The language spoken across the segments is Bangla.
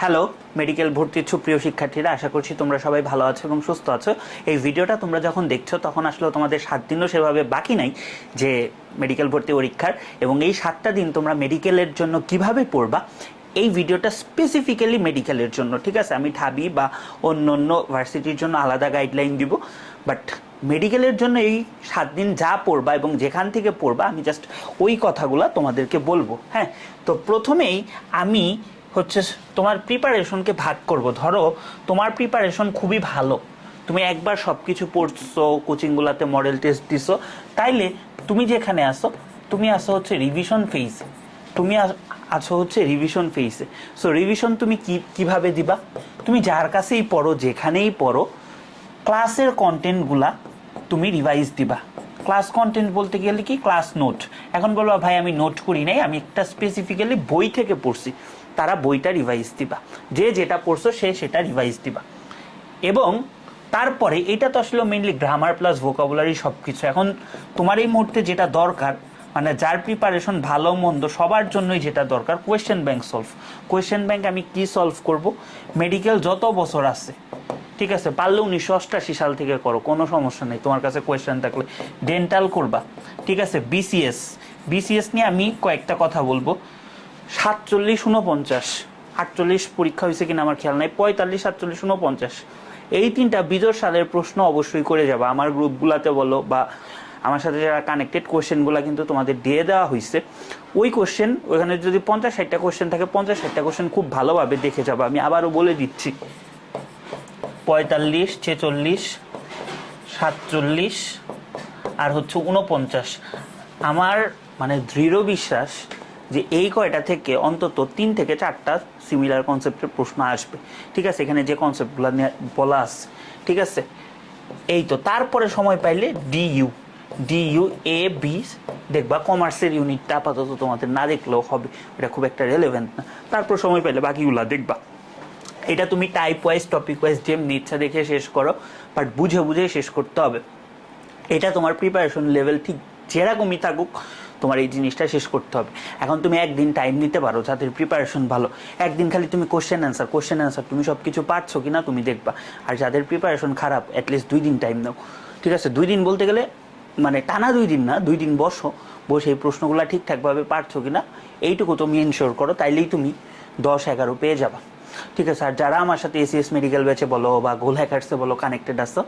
হ্যালো মেডিকেল ভর্তি ইচ্ছুক প্রিয় শিক্ষার্থীরা, আশা করছি তোমরা সবাই ভালো আছো এবং সুস্থ আছো। এই ভিডিওটা তোমরা যখন দেখছ, তখন আসলে তোমাদের সাত দিনও সেভাবে বাকি নাই যে মেডিকেল ভর্তি পরীক্ষার, এবং এই সাতটা দিন তোমরা মেডিকেলের জন্য কীভাবে পড়বা, এই ভিডিওটা স্পেসিফিক্যালি মেডিকেলের জন্য, ঠিক আছে? আমি ঢাবি বা অন্য অন্য ভার্সিটির জন্য আলাদা গাইডলাইন দিব বাট মেডিকেলের জন্য এই সাত দিন যা পড়বা এবং যেখান থেকে পড়বা, আমি জাস্ট ওই কথাগুলো তোমাদেরকে বলব হ্যাঁ? তো প্রথমেই আমি হচ্ছে তোমার প্রিপারেশনকে ভাগ করব। ধরো, তোমার প্রিপারেশন খুবই ভালো। তুমি একবার সব কিছু পড়ছো কোচিংগুলোতে মডেল টেস্ট দিছো, তাইলে তুমি যেখানে আসো তুমি আসো হচ্ছে রিভিশন ফেজে তুমি আছো হচ্ছে রিভিশন ফেজে সো রিভিশন তুমি কি, কীভাবে দিবা? তুমি যার কাছেই পড়ো, যেখানেই পড়ো ক্লাসের কন্টেন্টগুলা তুমি রিভাইজ দিবা। ক্লাস কন্টেন্ট বলতে গেলে কি? ক্লাস নোট এখন বলবা ভাই, আমি নোট করি নাই, আমি একটা স্পেসিফিক্যালি বই থেকে পড়ছি। তারা বইটা রিভাইজ দিবা। যে যেটা পড়ছো, সে সেটা রিভাইজ দিবা। এবং তারপরে এটা তো আসলে মেনলি গ্রামার প্লাস ভোকাবুলারি সব কিছু এখন তোমার এই মুহূর্তে যেটা দরকার মানে যার প্রিপারেশন ভালো, মন্দ, সবার জন্যই যেটা দরকার question bank solve question bank আমি কি সলভ করব? মেডিকেল যত বছর আছে ঠিক আছে, পারলে উনিশশো অষ্টাশি সাল থেকে করো, কোনো সমস্যা নেই। তোমার কাছে কোয়েশ্চেন থাকলে ডেন্টাল করবা, ঠিক আছে? বিসিএস বিসিএস নিয়ে আমি কয়েকটা কথা বলব। সাতচল্লিশ উনপঞ্চাশ আটচল্লিশ পরীক্ষা হয়েছে কিনা আমার খেয়াল নাই, পঁয়তাল্লিশ, সাতচল্লিশ উনপঞ্চাশ এই তিনটা বিজয় সালের প্রশ্ন অবশ্যই করে যাবা। আমার গ্রুপগুলাতে বলো বা আমার সাথে যারা কানেক্টেড কোশ্চেনগুলো কিন্তু তোমাদের দিয়ে দেওয়া হয়েছে ওই কোশ্চেন ওখানে যদি পঞ্চাশ ষাটটা কোশ্চেন থাকে, পঞ্চাশ ষাটটা কোশ্চেন খুব ভালোভাবে দেখে যাব। আমি আবারও বলে দিচ্ছি। পঁয়তাল্লিশ, ছেচল্লিশ, সাতচল্লিশ আর হচ্ছে উনপঞ্চাশ আমার মানে দৃঢ় বিশ্বাস যে এই কয়টা থেকে অন্তত তিন থেকে চারটা সিমিলার কনসেপ্টের প্রশ্ন আসবে। ঠিক আছে? এখানে যে কনসেপ্টগুলো বলা আছে। ঠিক আছে? এই তো, তারপরে সময় পাইলে ডিইউ ডিইউ এ বি দেখবা কমার্সের ইউনিটটা আপাতত তোমাদের না দেখলেও হবে। এটা খুব একটা রেলেভেন্ট না। তারপর সময় পাইলে বাকিগুলা দেখবা। এটা তুমি টাইপ ওয়াইজ টপিক ওয়াইজ যেমনি ইচ্ছা দেখে শেষ করো বাট বুঝে বুঝে শেষ করতে হবে। এটা তোমার প্রিপারেশন লেভেল ঠিক যেরকমই থাকুক, তোমার এই জিনিসটা শেষ করতে হবে। এখন তুমি একদিন টাইম নিতে পারো যাদের প্রিপারেশন ভালো। একদিন খালি তুমি কোশ্চেন অ্যান্সার কোশ্চেন অ্যান্সার তুমি সব কিছু পারছ কি না তুমি দেখবা। আর যাদের প্রিপারেশন খারাপ অ্যাটলিস্ট দুই দিন টাইম নাও। ঠিক আছে? দুই দিন বলতে গেলে মানে টানা দুই দিন না, দুই দিন বসো। বসে এই প্রশ্নগুলো ঠিকঠাকভাবে পারছ কি না এইটুকু তুমি এনশোর করো, তাইলেই তুমি দশ এগারো পেয়ে যাবা। ঠিক আছে, আর যারা আমার সাথে এসিএস মেডিকেল ব্যাচে বলো বা গোল হ্যাকার্সে বলো কানেক্টেড আসো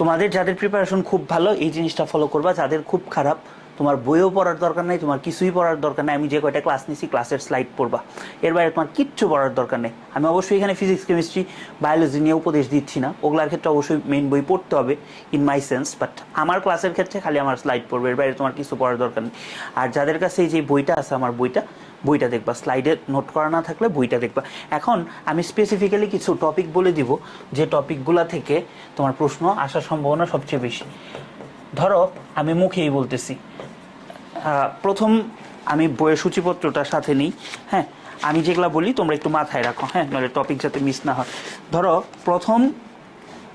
তোমাদের যাদের প্রিপারেশন খুব ভালো, এই জিনিসটা ফলো করবা, যাদের খুব খারাপ, তোমার বইও পড়ার দরকার নাই, তোমার কিছুই পড়ার দরকার নাই, আমি যে কয়টা ক্লাস নিছি ক্লাসের স্লাইড পড়বা। এর বাইরে তোমার কিচ্ছু পড়ার দরকার নেই। আমি অবশ্যই এখানে ফিজিক্স কেমিস্ট্রি বায়োলজি নিয়ে উপদেশ দিচ্ছি না। ওগুলার ক্ষেত্রে অবশ্যই মেইন বই পড়তে হবে ইন মাই সেন্স বাট আমার ক্লাসের ক্ষেত্রে খালি আমার স্লাইড পড়বে, এর বাইরে তোমার কিছু পড়ার দরকার নেই। আর যাদের কাছে এই যে বইটা আছে, আমার বইটা বইটা দেখবা স্লাইডে নোট করা না থাকলে বইটা দেখবা। এখন আমি স্পেসিফিক্যালি কিছু টপিক বলে দিব, যে টপিকগুলা থেকে তোমার প্রশ্ন আসার সম্ভাবনা সবচেয়ে বেশি। ধরো, আমি মুখেই বলতেছি প্রথম আমি বইয়ের সূচিপত্রটা সাথে নিই হ্যাঁ? আমি যেগুলা বলি তোমরা একটু মাথায় রাখো হ্যাঁ? নাহলে টপিক যাতে মিস না হয়। ধরো, প্রথম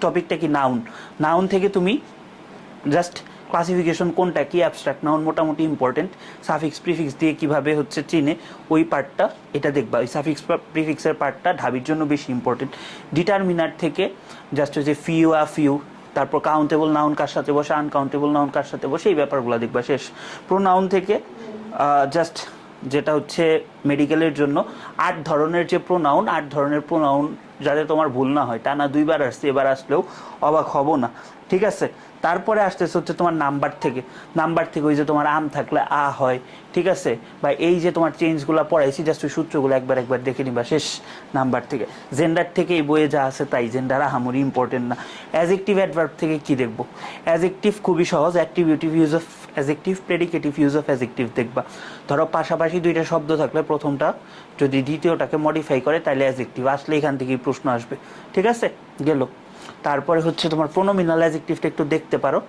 টপিকটা কি নাউন নাউন থেকে তুমি জাস্ট ক্লাসিফিকেশন কোনটা, কি অ্যাবস্ট্রাক্ট নাউন মোটামুটি ইম্পর্টেন্ট সাফিক্স প্রিফিক্স দিয়ে কীভাবে হচ্ছে চিনে, ওই পার্টটা এটা দেখবা। ওই সাফিক্স প্রিফিক্সের পার্টটা ঢাবির জন্য বেশি ইম্পর্টেন্ট ডিটারমিনার থেকে জাস্ট হচ্ছে ফিউ আ ফিউ তারপর কাউন্টেবল নাউন কার সাথে বসে আনকাউন্টেবল নাউন কার সাথে বসে, এই ব্যাপারগুলো দেখবা, শেষ। প্রোনাউন থেকে জাস্ট যেটা হচ্ছে মেডিকেলের জন্য, আট ধরনের যে প্রোনাউন আট ধরনের প্রোনাউন যাতে তোমার ভুল না হয়, টানা দুইবার আসছে, এবার আসলেও অবাক হব না। ঠিক আছে? তারপরে আসতেছে হচ্ছে তোমার নাম্বার থেকে। নাম্বার থেকে ওই যে তোমার আম থাকলে আ হয়, ঠিক আছে? বা এই যে তোমার চেঞ্জগুলো পড়াইছি জাস্ট ওই সূত্রগুলো একবার একবার দেখে নিবা শেষ নাম্বার থেকে। জেন্ডার থেকে এই বইয়ে যা আছে তাই জেন্ডার আহামরি ইম্পর্টেন্ট না। অ্যাজেক্টিভ অ্যাডভার্ব থেকে কি দেখব? অ্যাজেক্টিভ খুবই সহজ অ্যাক্টিভিটিভ use of adjective predicative use of adjective দেখবা। ধরো পাশাপাশি দুইটা শব্দ থাকলে প্রথমটা, যদি দ্বিতীয়টাকে মডিফাই করে তাহলে অ্যাজেক্টিভ আসলে এখান থেকেই প্রশ্ন আসবে, ঠিক আছে? গেল। তারপরে হচ্ছে তোমার প্রোনোমিনাল অ্যাজেক্টিভটা একটু দেখতে পারো।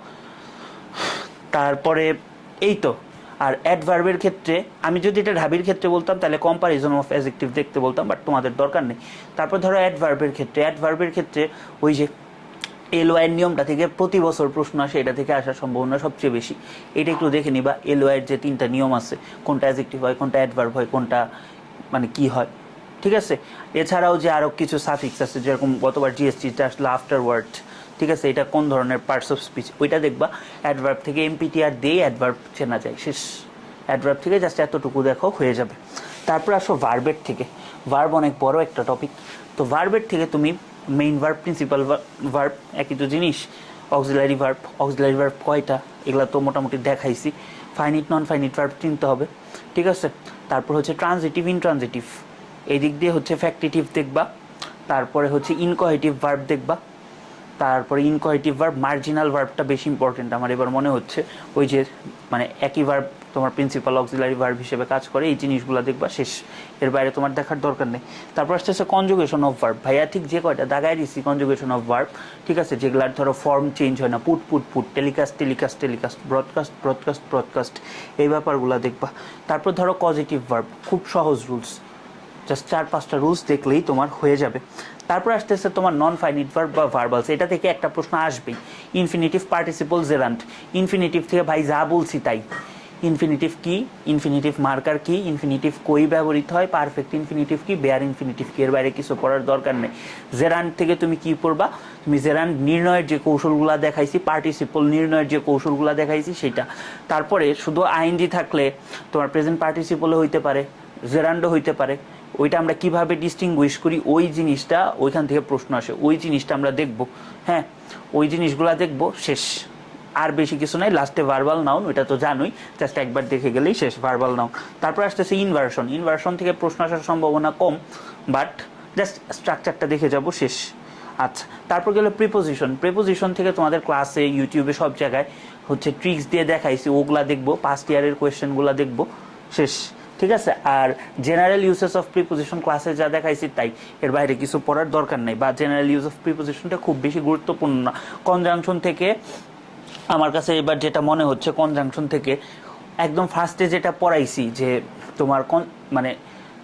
তারপরে এই তো, আর অ্যাডভার্বের ক্ষেত্রে, আমি যদি এটা ঢাবির ক্ষেত্রে বলতাম, তাহলে কম্পারিজন অফ অ্যাজেক্টিভ দেখতে বলতাম বাট তোমাদের দরকার নেই। তারপর ধরো অ্যাডভার্বের ক্ষেত্রে অ্যাডভার্বের ক্ষেত্রে ওই যে এলওয়াইয়ের নিয়মটা থেকে প্রতি বছর প্রশ্ন আসে, এটা থেকে আসার সম্ভাবনা সবচেয়ে বেশি। এটা একটু দেখে নিবা এলওয়াইয়ের যে তিনটা নিয়ম আছে, কোনটা অ্যাজেক্টিভ হয়, কোনটা অ্যাডভার্ব হয়, কোনটা মানে কি হয়। ঠিক আছে? এছাড়াও যে আরও কিছু সাফিক্স আছে, যেরকম গতবার জিএসটিটা আসলো আফটার ওয়ার্ড ঠিক আছে? এটা কোন ধরনের পার্টস অফ স্পিচ ওইটা দেখবা অ্যাডভার্ব থেকে এমপিটিআর দিয়ে অ্যাডভার্ব চেনা যায়, শেষ। অ্যাডভার্ব থেকে জাস্ট এতটুকু দেখো, হয়ে যাবে। তারপর আসো ভার্বের থেকে। ভার্ব অনেক বড় একটা টপিক তো ভার্বের থেকে তুমি মেইন ভার্ব প্রিন্সিপাল ভার্ব একই তো জিনিস। অক্সিলারি ভার্ব অক্সিলারি ভার্ব কয়টা? এগুলো তো মোটামুটি দেখাইছি। ফাইনিট নন ফাইনিট ভার্ব চিনতে হবে। ঠিক আছে? তারপর হচ্ছে ট্রানজিটিভ ইনট্রানজিটিভ এই দিক দিয়ে হচ্ছে ফ্যাক্টিটিভ দেখবা, তারপরে হচ্ছে ইনকোহেটিভ ভার্ব দেখবা, তারপরে ইনকোহেটিভ ভার্ব মার্জিনাল ভার্বটা বেশি ইম্পর্টেন্ট আমার এবার মনে হচ্ছে। ওই যে মানে একই ভার্ব তোমার প্রিন্সিপাল অক্সিলারি ভার্ব হিসেবে কাজ করে, এই জিনিসগুলো দেখবা শেষ। এর বাইরে তোমার দেখার দরকার নেই। তারপর আসতে হচ্ছে কনজুগেশন অফ ভার্ব ভাইয়া ঠিক যে কয়টা, দাগায় দিচ্ছি কনজুগেশন অফ ভার্ব ঠিক আছে? যেগুলার ধরো ফর্ম চেঞ্জ হয় না put put put telecast telecast telecast broadcast broadcast broadcast এই ব্যাপারগুলো দেখবা। তারপর ধরো পজিটিভ ভার্ব খুব সহজ রুলস জাস্ট চার, পাঁচটা রুলস দেখলেই তোমার হয়ে যাবে। তারপর আসতেছে তোমার নন ফাইনিট ভার্ব বা ভার্বালস এটা থেকে একটা প্রশ্ন আসবেই। ইনফিনিটিভ পার্টিসিপল জেরান্ট ইনফিনিটিভ থেকে ভাই যা বলছি তাই। ইনফিনিটিভ কি? ইনফিনিটিভ মার্কার কি? ইনফিনিটিভ কই ব্যবহৃত হয়? পারফেক্ট ইনফিনিটিভ কি? বেয়ার ইনফিনিটিভ কি? এর বাইরে কিছু পড়ার দরকার নেই। জেরান্ট থেকে তুমি কি পড়বা? তুমি জেরান্ট নির্ণয়ের যে কৌশলগুলো দেখাইছি পার্টিসিপল নির্ণয়ের যে কৌশলগুলো দেখাইছি, সেটা। তারপরে শুধু আইনজি থাকলে তোমার প্রেজেন্ট পার্টিসিপলও হইতে পারে জেরান্ডও হইতে পারে। ওইটা আমরা কীভাবে ডিস্টিংগুইশ করি? ওই জিনিসটা ওইখান থেকে প্রশ্ন আসে। ওই জিনিসটা আমরা দেখব। হ্যাঁ ওই জিনিসগুলো দেখব, শেষ। আর বেশি কিছু নাই। লাস্টে ভার্বাল নাউন ওইটা তো জানোই। জাস্ট একবার দেখে গেলেই শেষ ভার্বাল নাউন তারপর আসতেছে ইনভার্সন ইনভার্সন থেকে প্রশ্ন আসার সম্ভাবনা কম বাট জাস্ট স্ট্রাকচারটা দেখে যাব, শেষ। আচ্ছা তারপর গেল প্রিপোজিশন প্রিপোজিশন থেকে তোমাদের ক্লাসে ইউটিউবে সব জায়গায় হচ্ছে ট্রিক্স দিয়ে দেখাইছি। ওগুলা দেখব পাস্ট ইয়ারের কোয়েশ্চেনগুলো দেখব, শেষ। ঠিক আছে? আর জেনারেল ইউসেস অফ প্রিপোজিশন ক্লাসে যা দেখাইছি তাই, এর বাইরে কিছু পড়ার দরকার নেই। বা জেনারেল ইউজ অফ প্রিপোজিশনটা খুব বেশি গুরুত্বপূর্ণ না। কনজাংশন থেকে আমার কাছে এবার যেটা মনে হচ্ছে কনজাংশন থেকে একদম ফার্স্টে যেটা পড়াইছি যে তোমার কন মানে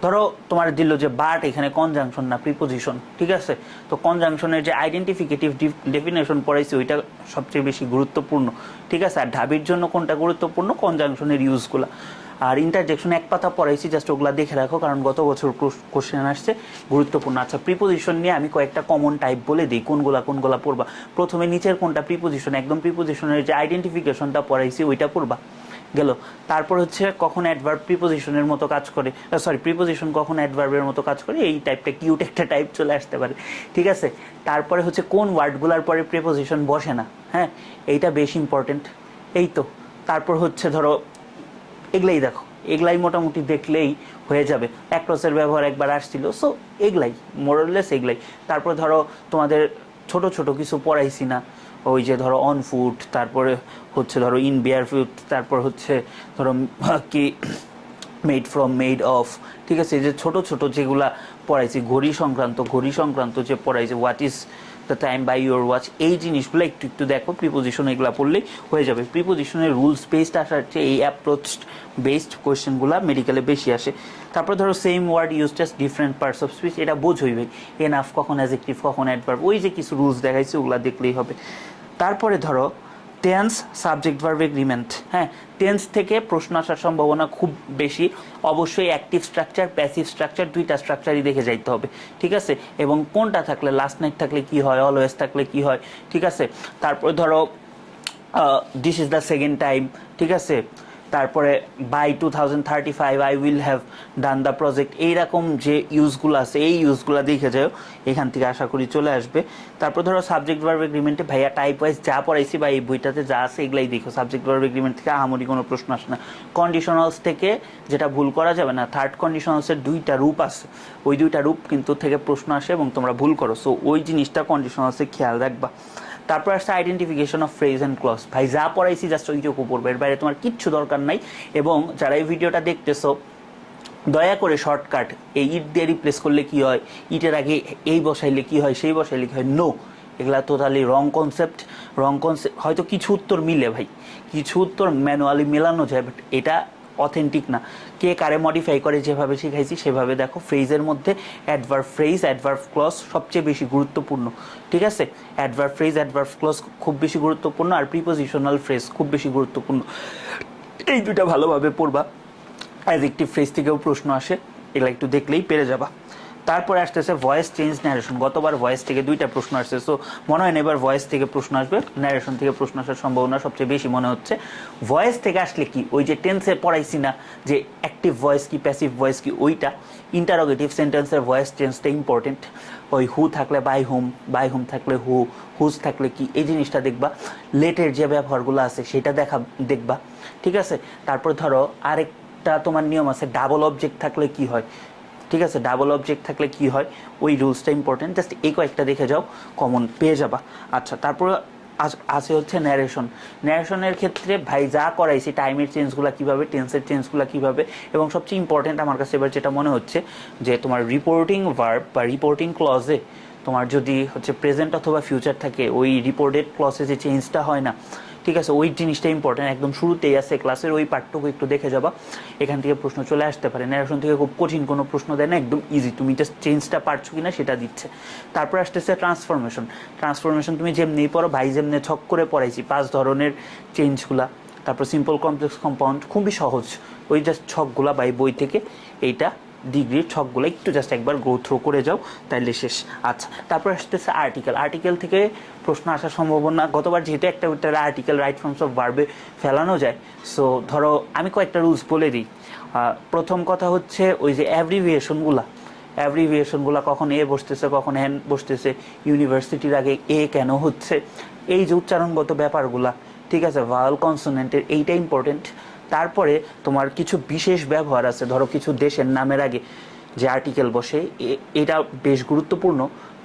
ধরো তোমার দিল যে বাট এখানে কনজাংশন না প্রিপোজিশন ঠিক আছে? তো কনজাংশনের যে আইডেন্টিফিকেটিভ ডেফিনেশন পড়াইছি, ওইটা সবচেয়ে বেশি গুরুত্বপূর্ণ, ঠিক আছে? আর ঢাবির জন্য কোনটা গুরুত্বপূর্ণ? কনজাংশনের ইউজগুলো আর ইন্টারজেকশন এক পাতা পড়াইছি জাস্ট ওগুলা দেখে রাখো, কারণ গত বছর কোশ্চেন আসছে, গুরুত্বপূর্ণ। আচ্ছা প্রিপোজিশন নিয়ে আমি কয়েকটা কমন টাইপ বলে দিই, কোনগুলা কোনগুলা পড়বা। প্রথমে নিচের কোনটা প্রিপোজিশন একদম প্রিপোজিশনের যে আইডেন্টিফিকেশনটা পড়াইছি ওইটা পড়বা। গেল। তারপর হচ্ছে কখন অ্যাডভার্ব প্রিপোজিশনের মতো কাজ করে সরি প্রিপোজিশন কখন অ্যাডভার্বের মতো কাজ করে, এই টাইপটা কিউট একটা টাইপ চলে আসতে পারে। ঠিক আছে? তারপরে হচ্ছে কোন ওয়ার্ডগুলোর পরে প্রিপোজিশন বসে না? হ্যাঁ? এইটা বেশ ইম্পর্টেন্ট এই তো। তারপর হচ্ছে ধরো এগুলাই দেখো, এগুলাই মোটামুটি দেখলেই হয়ে যাবে। অ্যাক্রসের ব্যবহার একবার আসছিল সো এগুলাই মোরলেস এগুলাই। তারপর ধরো তোমাদের ছোট ছোট কিছু পড়াইছি না, ওই যে ধরো অন ফুড তারপরে হচ্ছে ধরো ইন বিয়ার ফুড তারপর হচ্ছে ধরো কি মেড ফ্রম মেড অফ ঠিক আছে? যে ছোট ছোট যেগুলা পড়াইছি, ঘড়ি সংক্রান্ত ঘড়ি সংক্রান্ত যে পড়াইছে what is the time by your watch এই জিনিসগুলো একটু একটু দেখো প্রিপোজিশন এগুলো পড়লেই হয়ে যাবে। প্রিপোজিশনের রুলস বেসড আসার চেয়ে এই অ্যাপ্রোচ বেসড কোয়েশ্চেনগুলো মেডিকেলে বেশি আসে। তারপর ধরো same word use just different parts of speech এটা বোঝই ভাই। এনাফ কখন অ্যাজেক্টিভ কখন অ্যাডভার্ব ওই যে কিছু রুলস দেখাইছে, ওগুলো দেখলেই হবে। তারপরে ধরো টেন্স সাবজেক্ট ভার্ব এগ্রিমেন্ট হ্যাঁ টেন্স থেকে প্রশ্ন আসার সম্ভাবনা খুব বেশি। অবশ্যই অ্যাক্টিভ স্ট্রাকচার প্যাসিভ স্ট্রাকচার দুইটা স্ট্রাকচারই দেখে যাইতে হবে, ঠিক আছে? এবং কোনটা থাকলে লাস্ট নাইট থাকলে কি হয় অলওয়েজ থাকলে কি হয়, ঠিক আছে? তারপর ধরো this is the second time ঠিক আছে? তারপরে by two thousand thirty five I will have done the project এইরকম যে ইউজগুলো আছে, এই ইউজগুলো দেখে যাও, এখান থেকে আশা করি চলে আসবে। তারপর ধরো সাবজেক্ট ভার্ব এগ্রিমেন্টে ভাইয়া টাইপ ওয়াইজ যা পড়াইছি বা এই বইটাতে যা আছে এগুলাই দেখো। সাবজেক্ট ভার্ব এগ্রিমেন্ট থেকে আহামরি কোনো প্রশ্ন আসে না। কন্ডিশনালস থেকে যেটা ভুল করা যাবে না থার্ড কন্ডিশনালসের দুইটা রূপ আছে। ওই দুইটা রূপ কিন্তু থেকে প্রশ্ন আসে এবং তোমরা ভুল করো। সো ওই জিনিসটা কন্ডিশনালসে খেয়াল রাখবা। তারপর আসছে identification of phrase and clause ভাই, যা পড়াইছি জাস্ট ওইটুকু পড়বে এর বাইরে তোমার কিচ্ছু দরকার নাই। এবং যারা এই ভিডিওটা দেখতেছো, দয়া করে শর্টকাট এই ইট দিয়ে রিপ্লেস করলে কি হয়? ইটের আগে এই বসাইলে কি হয়? সেই বসাইলে কি হয়? নো এগুলা totally wrong concept wrong concept হয়তো কিছু উত্তর মিলে ভাই, কিছু উত্তর ম্যানুয়ালি মেলানো যায় বাট এটা অথেন্টিক না। কে কারে মডিফাই করে যেভাবে শিখাইছি, সেভাবে দেখো ফ্রেজের মধ্যে অ্যাডভার্ব ফ্রেজ অ্যাডভার্ব ক্লস সবচেয়ে বেশি গুরুত্বপূর্ণ। ঠিক আছে? অ্যাডভার্ব ফ্রেজ অ্যাডভার্ব ক্লস খুব বেশি গুরুত্বপূর্ণ আর প্রিপোজিশনাল ফ্রেজ খুব বেশি গুরুত্বপূর্ণ। এই দুটা ভালোভাবে পড়বা। অ্যাজেক্টিভ ফ্রেজ থেকেও প্রশ্ন আসে, এগুলো একটু দেখলেই পেরে যাবা। তারপরে আসতেছে ভয়েস চেঞ্জ ন্যারেশন গতবার ভয়েস থেকে দুইটা প্রশ্ন আসছে। সো মনে হয় না এবার ভয়েস থেকে প্রশ্ন আসবে ন্যারেশন থেকে প্রশ্ন আসার সম্ভাবনা সবচেয়ে বেশি মনে হচ্ছে। ভয়েস থেকে আসলে কি? ওই যে টেন্সে পড়াইছি না যে অ্যাক্টিভ ভয়েস কি প্যাসিভ ভয়েস কি, ওইটা। ইন্টারোগেটিভ সেন্টেন্সের ভয়েস চেঞ্জটা ইম্পর্টেন্ট ওই হু থাকলে বাই হুম বাই হুম থাকলে হু হুজ থাকলে কি, এই জিনিসটা দেখবা। লেটের যে ব্যবহারগুলো আছে সেটা দেখা, দেখবা। ঠিক আছে? তারপর ধরো আরেকটা তোমার নিয়ম আছে ডাবল অবজেক্ট থাকলে কি হয়? ঠিক আছে? ডাবল অবজেক্ট থাকলে কি হয়? ওই রুলসটা ইম্পর্টেন্ট জাস্ট এই কয়েকটা দেখে যাও কমন পেয়ে যাবা। আচ্ছা তারপরে আছে হচ্ছে ন্যারেশন ন্যারেশনের ক্ষেত্রে ভাই যা করাইছি টাইমের চেঞ্জগুলো কীভাবে টেন্সের চেঞ্জগুলো কীভাবে, এবং সবচেয়ে ইম্পর্টেন্ট আমার কাছে এবার যেটা মনে হচ্ছে, যে তোমার রিপোর্টিং ভার্ব বা রিপোর্টিং ক্লজে তোমার যদি হচ্ছে প্রেজেন্ট অথবা ফিউচার থাকে, ওই রিপোর্টেড ক্লসে যে চেঞ্জটা হয় না ঠিক আছে, ওই জিনিসটা ইম্পর্টেন্ট একদম শুরুতেই আছে ক্লাসের ওই পার্টটুকু একটু দেখে যাবা, এখান থেকে প্রশ্ন চলে আসতে পারে। ন্যারেশন থেকে খুব কঠিন কোনো প্রশ্ন দেয় না, একদম ইজি তুমি জাস্ট চেঞ্জটা পারছ কিনা সেটা দিচ্ছে। তারপর আসতেছে ট্রান্সফরমেশন ট্রান্সফরমেশন তুমি যেমনি পড়ো, ভাই যেমনি ছক করে পড়াইছি, পাঁচ ধরনের চেঞ্জগুলা তারপর সিম্পল কমপ্লেক্স কম্পাউন্ড খুবই সহজ। ওই জাস্ট ছকগুলা বাই বই থেকে, এইটা ডিগ্রির ছকগুলো একটু জাস্ট একবার গো থ্রো করে যাও, তাইলে শেষ। আচ্ছা তারপর আসতেছে আর্টিকেল আর্টিকেল থেকে প্রশ্ন আসার সম্ভাবনা, গতবার যেহেতু একটা একটা আর্টিকেল রাইট ফর্মস অফ ভার্বে ফেলানো যায় সো ধরো আমি কয়েকটা রুলস বলে দিই। প্রথম কথা হচ্ছে ওই যে অ্যাব্রিভিয়েশনগুলা অ্যাব্রিভিয়েশনগুলো কখন এ বসতেছে, কখন হ্যান বসতেছে ইউনিভার্সিটির আগে এ কেন হচ্ছে, এই যে উচ্চারণগত ব্যাপারগুলা, ঠিক আছে ভাওয়াল কনসোনেন্টের এইটা ইম্পর্টেন্ট তারপরে তোমার কিছু বিশেষ ব্যবহার আছে, ধরো কিছু দেশের নামের আগে যে আর্টিকেল বসে এটা বেশ গুরুত্বপূর্ণ।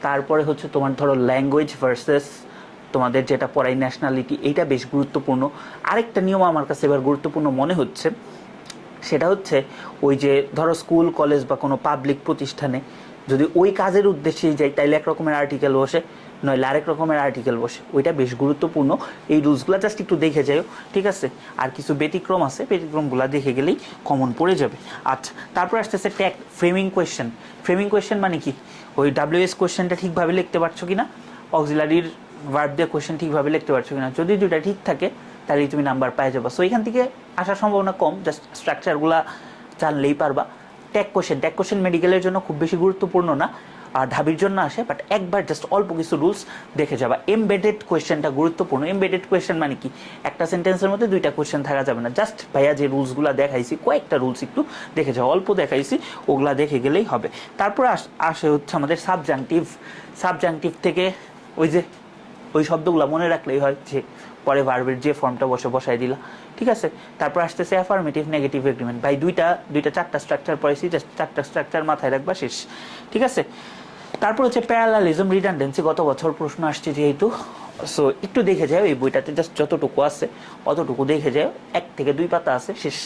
তারপরে হচ্ছে তোমার ধরো ল্যাঙ্গুয়েজ ভার্সেস তোমাদের যেটা পড়াই ন্যাশনালিটি এইটা বেশ গুরুত্বপূর্ণ। আরেকটা নিয়ম আমার কাছে এবার গুরুত্বপূর্ণ মনে হচ্ছে, সেটা হচ্ছে ওই যে ধরো স্কুল কলেজ বা কোনো পাবলিক প্রতিষ্ঠানে যদি ওই কাজের উদ্দেশ্যেই যাই, তাইলে এক রকমের আর্টিকেল বসে, নইলে আরেক রকমের আর্টিকেল বসে। ওইটা বেশ গুরুত্বপূর্ণ। এই রুলসগুলো জাস্ট একটু দেখে যাও ঠিক আছে? আর কিছু ব্যতিক্রম আছে, ব্যতিক্রমগুলো দেখে গেলেই কমন পড়ে যাবে। আচ্ছা তারপর আসতেছে tag framing question framing question মানে কি? ওই ডাব্লিউএস কোয়েশ্চেনটা ঠিকভাবে লিখতে পারছ কি না অক্সিলারির ভার্ব দিয়ে কোয়েশ্চেন ঠিকভাবে লিখতে পারছ কিনা? যদি দুইটা ঠিক থাকে, তাহলেই তুমি নাম্বার পাই যাবা। সো এখান থেকে আসার সম্ভাবনা কম জাস্ট স্ট্রাকচারগুলো জানলেই পারবা। ট্যাগ কোশ্চেন ট্যাগ কোশ্চেন মেডিকেলের জন্য খুব বেশি গুরুত্বপূর্ণ না। ঢাবির জন্য আসে বাট একবার জাস্ট অল্প কিছু রুলস দেখে যাবা। এমবেডেড কোয়েশ্চেনটা গুরুত্বপূর্ণ। এমবেডেড কোয়েশ্চেন মানে কি? একটা সেন্টেন্সের মধ্যে দুইটা কোয়েশ্চেন থাকা যাবে না। জাস্ট ভাইয়া যে রুলসগুলো দেখাইছি, কয়েকটা রুলস একটু দেখে যাও। অল্প দেখাইছি, ওগুলা দেখে গেলেই হবে। তারপর আস- আসে হচ্ছে আমাদের সাবজাংটিভ সাবজাংটিভ থেকে ওই যে, ওই শব্দগুলো মনে রাখলেই হয় যে, পরে ভার্বের যে ফর্মটা বসে বসাই দিলা। ঠিক আছে? তারপর আসতেছে অ্যাফার্মেটিভ নেগেটিভ এগ্রিমেন্ট ভাই, দুইটা দুইটা চারটা স্ট্রাকচার পড়েছি জাস্ট চারটা স্ট্রাকচার মাথায় রাখবা, শেষ। ঠিক আছে? তারপর হচ্ছে প্যারালালিজম রিডান্ডেন্সি গত বছর প্রশ্ন আসছে যেহেতু সো একটু দেখে যাও, এই বইটাতে জাস্ট যতটুকু আছে, অতটুকু দেখে যাও, এক থেকে দুই পাতা আছে, শেষ,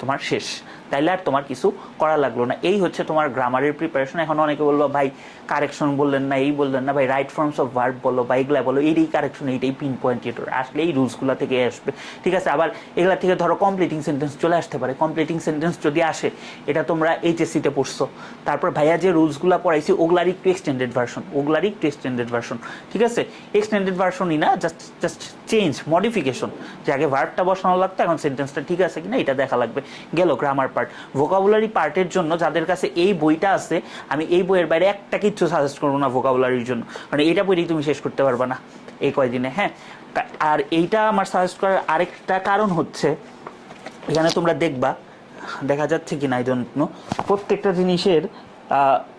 তোমার শেষ। তাইলে আর তোমার কিছু করা লাগল না। এই হচ্ছে তোমার গ্রামারের প্রিপারেশন এখন অনেকে বলব ভাই কারেকশন বললেন না, এই বললেন না, ভাই রাইট ফর্মস অফ ভার্ব বলো বা এইগুলা বলো এই কারেকশন এইটাই পিন পয়েন্ট আসলে এই রুলসগুলো থেকে আসবে। ঠিক আছে, আবার এগুলা থেকে ধরো কমপ্লিটিং সেন্টেন্স চলে আসতে পারে। কমপ্লিটিং সেন্টেন্স যদি আসে, এটা তোমরা এইচএসসিতে পড়ছো। তারপর ভাইয়া যে রুলসগুলো পড়াইছি ওগুলার একটু এক্সটেন্ডেড ভার্সন ওগুলার একটু এক্সটেন্ডেড ভার্সন ঠিক আছে? এক্সটেন্ডেড ভার্সনই না জাস্ট জাস্ট চেঞ্জ মডিফিকেশন যে আগে ভার্বটা বসানো লাগতো, এখন সেন্টেন্সটা ঠিক আছে কিনা, এটা দেখা লাগবে। গেল গ্রামার পার্ট ভোকাবুলারি পার্টের জন্য যাদের কাছে এই বইটা আছে, আমি এই বইয়ের বাইরে একটা কিচ্ছু সাজেস্ট করব না ভোকাবুলারির জন্য। মানে এটা বইটাই তুমি শেষ করতে পারবে না এই কয়দিনে হ্যাঁ? আর এইটা আমার সাজেস্ট করার আরেকটা কারণ হচ্ছে, এখানে তোমরা দেখবা, দেখা যাচ্ছে কি না আই প্রত্যেকটা জিনিসের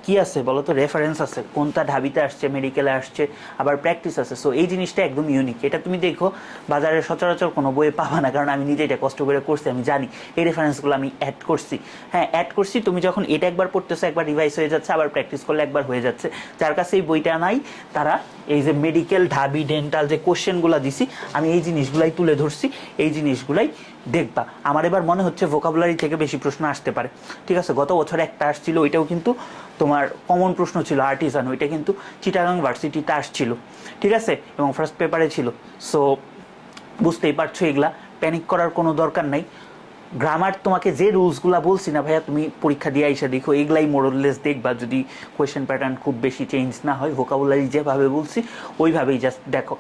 কি আছে বলো তো রেফারেন্স আছে। কোনটা ঢাবিতে আসছে মেডিকেলে আসছে, আবার প্র্যাকটিস আছে। সো এই জিনিসটা একদম ইউনিক এটা তুমি দেখো, বাজারে সচরাচর কোনো বইয়ে পাবা না। কারণ আমি নিজে এটা কষ্ট করে করছি, আমি জানি। এই রেফারেন্সগুলো আমি অ্যাড করছি। হ্যাঁ অ্যাড করছি, তুমি যখন এটা একবার পড়তেছো, একবার রিভাইস হয়ে যাচ্ছে, আবার প্র্যাকটিস করলে একবার হয়ে যাচ্ছে। যার কাছে এই বইটা নাই, তারা এই যে মেডিকেল ঢাবি ডেন্টাল যে কোশ্চেনগুলো দিছি, আমি এই জিনিসগুলাই তুলে ধরছি। এই জিনিসগুলাই দেখবা। আমার এবার মনে হচ্ছে ভোকাবুলারি থেকে বেশি প্রশ্ন আসতে পারে। ঠিক আছে, গত বছর একটা আসছিল, ওইটাও কিন্তু তোমার কমন প্রশ্ন ছিল আর্টিসান ওইটা কিন্তু চিটাগাং ভার্সিটিতে আসছিল, ঠিক আছে? এবং ফার্স্ট পেপারে ছিল। সো বুঝতেই পারছ এগুলা প্যানিক করার কোনো দরকার নাই। গ্রামার তোমাকে যে রুলসগুলো বলছি না, ভাইয়া, তুমি পরীক্ষা দিয়ে এসে দেখো, এগুলাই মোরলেস দেখবা, যদি কোয়েশ্চেন প্যাটার্ন খুব বেশি চেঞ্জ না হয় ভোকাবুলারি যেভাবে বলছি, ওইভাবেই জাস্ট দেখো।